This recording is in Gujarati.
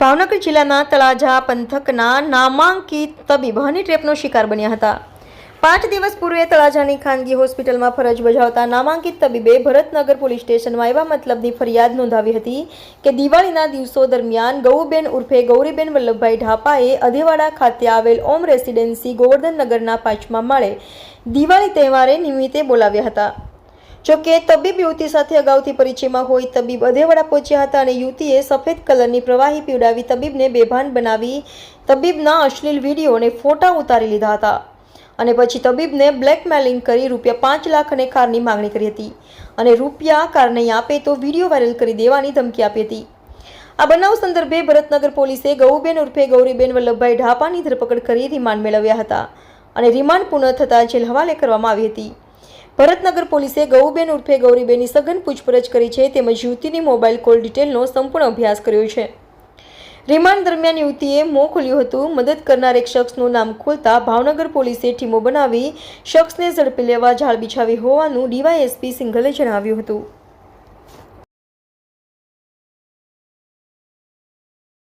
ભાવનગર જિલ્લાના તળાજા પંથકના નામાંકિત તબીબ હની ટ્રેપનો શિકાર બન્યા હતા. પાંચ દિવસ પૂર્વે તળાજાની ખાનગી હોસ્પિટલમાં ફરજ બજાવતા નામાંકિત તબીબે ભરતનગર પોલીસ સ્ટેશનમાં એવા મતલબની ફરિયાદ નોંધાવી હતી કે દિવાળીના દિવસો દરમિયાન ગૌબેન ઉર્ફે ગૌરીબેન વલ્લભભાઈ ઢાપાએ અધેવાડા ખાતે આવેલ ઓમ રેસિડેન્સી ગોવર્ધનનગરના પાંચમા માળે દિવાળી તહેવારે નિમિત્તે બોલાવ્યા હતા. જોકે તબીબ યુવતી સાથે અગાઉથી પરિચયમાં હોય તબીબ અધેવાડા પહોંચ્યા હતા અને યુવતીએ સફેદ કલરની પ્રવાહી પીવડાવી તબીબને બેભાન બનાવી તબીબના અશ્લીલ વીડિયો અને ફોટા ઉતારી લીધા હતા. અને પછી તબીબને બ્લેકમેલિંગ કરી રૂપિયા પાંચ લાખ અને કારની માંગણી કરી હતી. અને રૂપિયા કાર નહીં આપે તો વીડિયો વાયરલ કરી દેવાની ધમકી આપી હતી. આ બનાવ સંદર્ભે ભરતનગર પોલીસે ગૌબેન ઉર્ફે ગૌરીબેન વલ્લભભાઈ ઢાપાની ધરપકડ કરી રિમાન્ડ મેળવ્યા હતા. અને રિમાન્ડ પૂર્ણ થતાં જેલ હવાલે કરવામાં આવી હતી. ભરતનગર પોલીસે ગૌબેન ઉર્ફે ગૌરીબેનની સઘન પૂછપરછ કરી છે તેમજ યુવતીની મોબાઈલ કોલ ડિટેલનો સંપૂર્ણ અભ્યાસ કર્યો છે. રિમાન્ડ દરમિયાન યુવતીએ મોં ખોલ્યું હતું. મદદ કરનાર એક શખ્સનું નામ ખોલતા ભાવનગર પોલીસે ટીમો બનાવી શખ્સને ઝડપી લેવા ઝાડ બિછાવી હોવાનું ડીવાયએસપી સિંઘલે જણાવ્યું હતું.